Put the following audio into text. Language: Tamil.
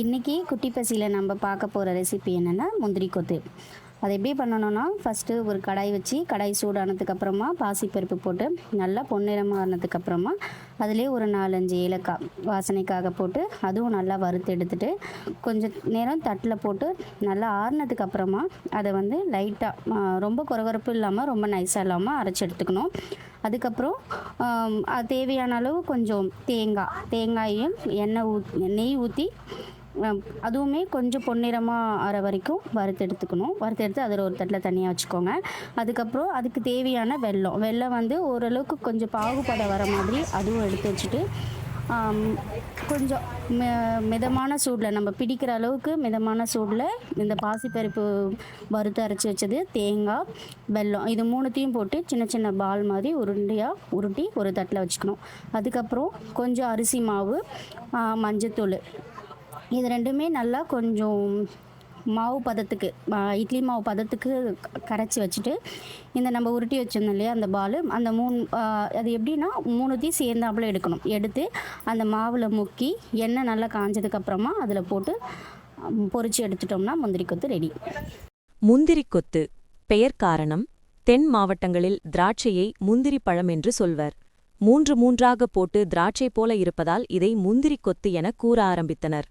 இன்றைக்கி குட்டி பசியில் நம்ம பார்க்க போகிற ரெசிபி என்னென்னா முந்திரி கொத்து. அதை எப்படி பண்ணணும்னா ஃபஸ்ட்டு ஒரு கடாய் வச்சு கடாய் சூடானதுக்கப்புறமா பாசிப்பருப்பு போட்டு நல்லா பொன்னிறமாக ஆனதுக்கப்புறமா அதிலே ஒரு நாலஞ்சு ஏலக்காய் வாசனைக்காக போட்டு அதுவும் நல்லா வறுத்து எடுத்துட்டு கொஞ்சம் நேரம் தட்டில் போட்டு நல்லா ஆறுனதுக்கப்புறமா அதை வந்து லைட்டாக ரொம்ப குறகுறப்பு இல்லாமல் ரொம்ப நைஸாக இல்லாமல் அரைச்சி எடுத்துக்கணும். அதுக்கப்புறம் அது தேவையான அளவு கொஞ்சம் தேங்காய் தேங்காயையும் எண்ணெய் ஊ நெய் ஊற்றி அதுவுமே கொஞ்சம் பொன்னிறமாக ஆற வரைக்கும் வறுத்து எடுத்துக்கணும். வறுத்து எடுத்து அதில் ஒரு தட்டில் தனியாக வச்சுக்கோங்க. அதுக்கப்புறம் அதுக்கு தேவையான வெல்லம். வெல்லம் வந்து ஓரளவுக்கு கொஞ்சம் பாகுபட வர மாதிரி அதுவும் எடுத்து வச்சுட்டு கொஞ்சம் மி மிதமான சூடில் நம்ம பிடிக்கிற அளவுக்கு மிதமான சூடில் இந்த பாசிப்பருப்பு வறுத்து அரைச்சி வச்சது தேங்காய் வெல்லம் இது மூணுத்தையும் போட்டு சின்ன சின்ன பால் மாதிரி உருண்டையாக உருட்டி ஒரு தட்டில் வச்சுக்கணும். அதுக்கப்புறம் கொஞ்சம் அரிசி மாவு மஞ்சத்தூள். இது ரெண்டுமே நல்லா கொஞ்சம் மாவு பதத்துக்கு இட்லி மாவு பதத்துக்கு கரைச்சி வச்சுட்டு இந்த நம்ம உருட்டி வச்சிருந்தோம் இல்லையா அந்த பால் அந்த மூணு அது எப்படின்னா மூணுத்தையும் சேர்ந்தாப்புல எடுக்கணும். எடுத்து அந்த மாவில் முக்கி எண்ணெய் நல்லா காஞ்சதுக்கப்புறமா அதில் போட்டு பொறிச்சு எடுத்துட்டோம்னா முந்திரி கொத்து ரெடி முந்திரி கொத்து பெயர் காரணம் தென் மாவட்டங்களில் திராட்சையை முந்திரி பழம் என்று சொல்வர். மூன்று மூன்றாக போட்டு திராட்சை போல இருப்பதால் இதை முந்திரி கொத்து என கூற ஆரம்பித்தனர்.